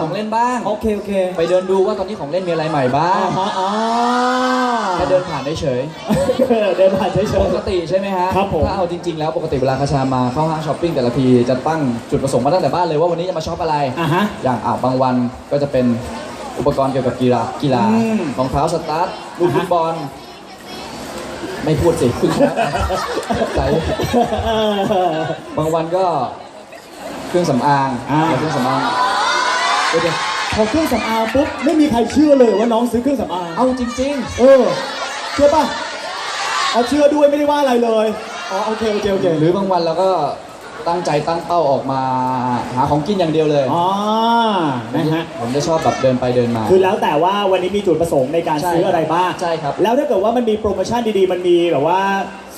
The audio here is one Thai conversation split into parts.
ของเล่นบ้าง โอเคโอเคไปเดินดูว่าตอนนี้ของเล่นมีอะไรใหม่บ้าอ่างฮะอ่าแค่เดินผ่านเฉยเดินผ่านเฉย ๆปกติใช่ไหมฮะครับผม ถ้าเอาจริง ๆ แล้วปกติเวลาคาชามาเข้าห้างช้อปปิ้งแต่ละทีจะตั้งจุดประสงค์มาตั้งแต่บ้านเลยว่าวันนี้จะมาช็อปอะไรๆอ่าฮะ อย่างอ่าบางวันก็จะเป็นอุปกรณ์เกี่ยวกับกีฬากีฬาอืม รองเท้าสตาร์ทลูกอ่าฮะฟุตบอลไม่พูดสิคุณชนะใจบางวันก็เครื่องสำอางอ่า เครื่องสำอาง เดี๋ยวพอเครื่องสำอางปุ๊บไม่มีใครเชื่อเลยว่าน้องซื้อเครื่องสำอางๆเอาจริง เออเชื่อป่ะเอาเชื่อด้วยไม่ได้ว่าอะไรเลยอ๋อโอเคโอเคโอเคๆ หรือบางวันเราก็ตั้งใจตั้งเป้าออกมาหาของกินอย่างเดียวเลยอ๋อนะฮะ ผมจะชอบแบบเดินไปเดินมา คือแล้วแต่ว่าวันนี้มีจุดประสงค์ในการใช่ซื้ออะไรบ้างใช่ครับ แล้วถ้าเกิดว่ามันมีโปรโมชั่นดีๆ มันมีแบบว่า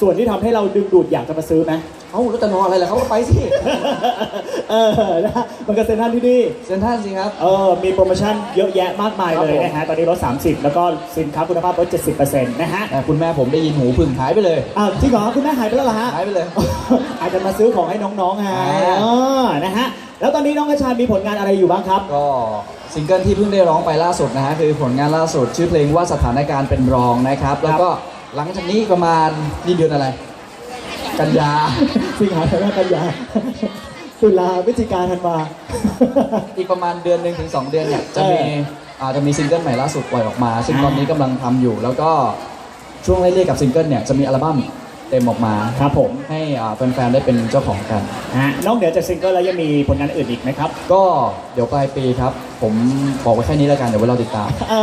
ส่วนที่ทำให้เราดึงดูดอยากจะมาซื้อไหม เอ้าแล้วจะนอนอะไรล่ะเขาก็ไปสิเออนะมันก็เซ็นทรัลที่นี่เซ็นทรัลสิครับ เออมีโปรโมชั่นเยอะแยะมากมายครับเลยผมนะฮะตอนนี้ลด30 แล้วก็สินค้าคุณภาพลด70%นะฮะแต่คุณแม่ผมได้ยินหูพึ่งหายไปเลย อ้าวจริงเหรอคุณแม่หายไปแล้วเหรอฮะ หายไปเลย อาจจะมาซื้อของให้น้องๆไงอ่า เออนะฮะ แล้วตอนนี้น้องกระชามีผลงานอะไรอยู่บ้างครับ ก็ซิงเกิลที่เพิ่งได้ร้องไปล่าสุดนะฮะคือผลงานล่าสุดชื่อเพลงว่าสถานการณ์เป็นรองนะครับ แล้วก็หลังจากนี้ประมาณนี่เดือนอะไร กันยา สิงหาคมกันยาตุลาพฤศจิกาธันวา อีกประมาณเดือนหนึ่งถึงสองเดือนเนี่ยจะมีเอออาจจะมีซิงเกิลใหม่ล่าสุดปล่อยออกมา ซึ่งอ่าตอนนี้กำลังทำอยู่ แล้วก็ช่วงไล่เรียกกับซิงเกิลเนี่ยจะมีอัลบั้มเต็มออกมาครับผม ให้อ่าแฟนๆได้เป็นเจ้าของกัน ฮะนอกเหนือจากซิงเกิลแล้วยังมีผลงานอื่นอีกไหมครับก็เดี๋ยวปลายปีครับ ผมบอกไว้แค่นี้แล้วกันเดี๋ยวไว้เราติดตามเอ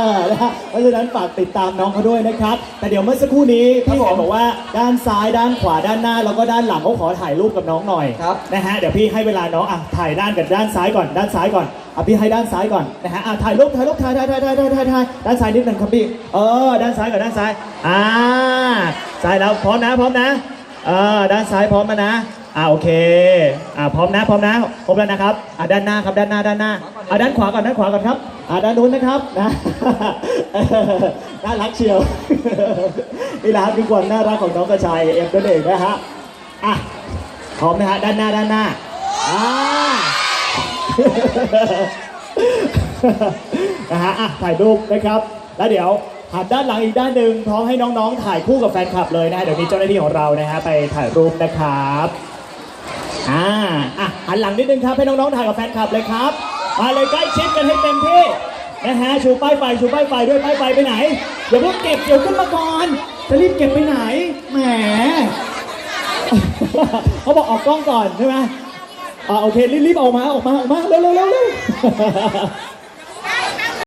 อ นะฮะเพราะฉะนั้นฝากติดตามน้องเขาด้วยนะครับ แต่เดี๋ยวเมื่อสักครู่นี้พี่ครับผมเห็นบอกว่าด้านซ้ายด้านขวาด้านหน้าแล้วก็ด้านหลังเขาขอถ่ายรูปกับน้องหน่อยครับนะฮะเดี๋ยวพี่ให้เวลาน้องอะถ่ายด้านกับด้านซ้ายก่อนด้านซ้ายก่อนอะพี่ให้ด้านซ้ายก่อนนะฮะอะถ่ายรูปถ่ายรูปถ่ายถ่ายถ่ายถ่ายถ่ายถ่ายถ่ายด้านซ้ายนิดหนึ่งครับพี่เออด้านซ้ายก่อนด้านซ้ายอ่าซ้ายแล้วพร้อมนะพร้อมนะเออด้านซ้ายพร้อมมานะ อ่าโอเคอ่าพร้อมนะพร้อมนะครบแล้วนะครับอ่าด้านหน้าครับด้านหน้าด้านหน้าอ่าด้านขวาก่อนด้านขวาก่อนครับอ่าด้านนู้นนะครับนะน่ารักเชียวนี่แหละครับคือความน่ารักของน้องกระชายเอ็มตัวเองนะฮะอะพร้อมนะฮะด้านหน้าด้านหน้าอ่านะฮะอะถ่ายรูปนะครับ แล้วเดี๋ยวหันด้านหลังอีกด้านหนึ่งพร้อมให้น้องๆ ถ่ายคู่กับแฟนคลับเลยนะฮะเดี๋ยวมีเจ้าหน้าที่ของเรานะฮะไปถ่ายรูปนะครับ อ่าอะหันหลังนิดนึงครับให้น้องๆถ่ายกับแฟนคลับเลยครับมาเลยใกล้ชิดกันให้เต็มที่นะฮะชูป้ายไฟชูป้ายไฟด้วยป้ายไฟไปไหนเดี๋ยวพวกเก็บเดี๋ยวขึ้นมาก่อนจะรีบเก็บไปไหนแหมเขาบอกออกกล้องก่อนใช่ไหมอ่าโอเครีบๆออกมาออกมาออกมาเร็วเร็วเร็วเร็ว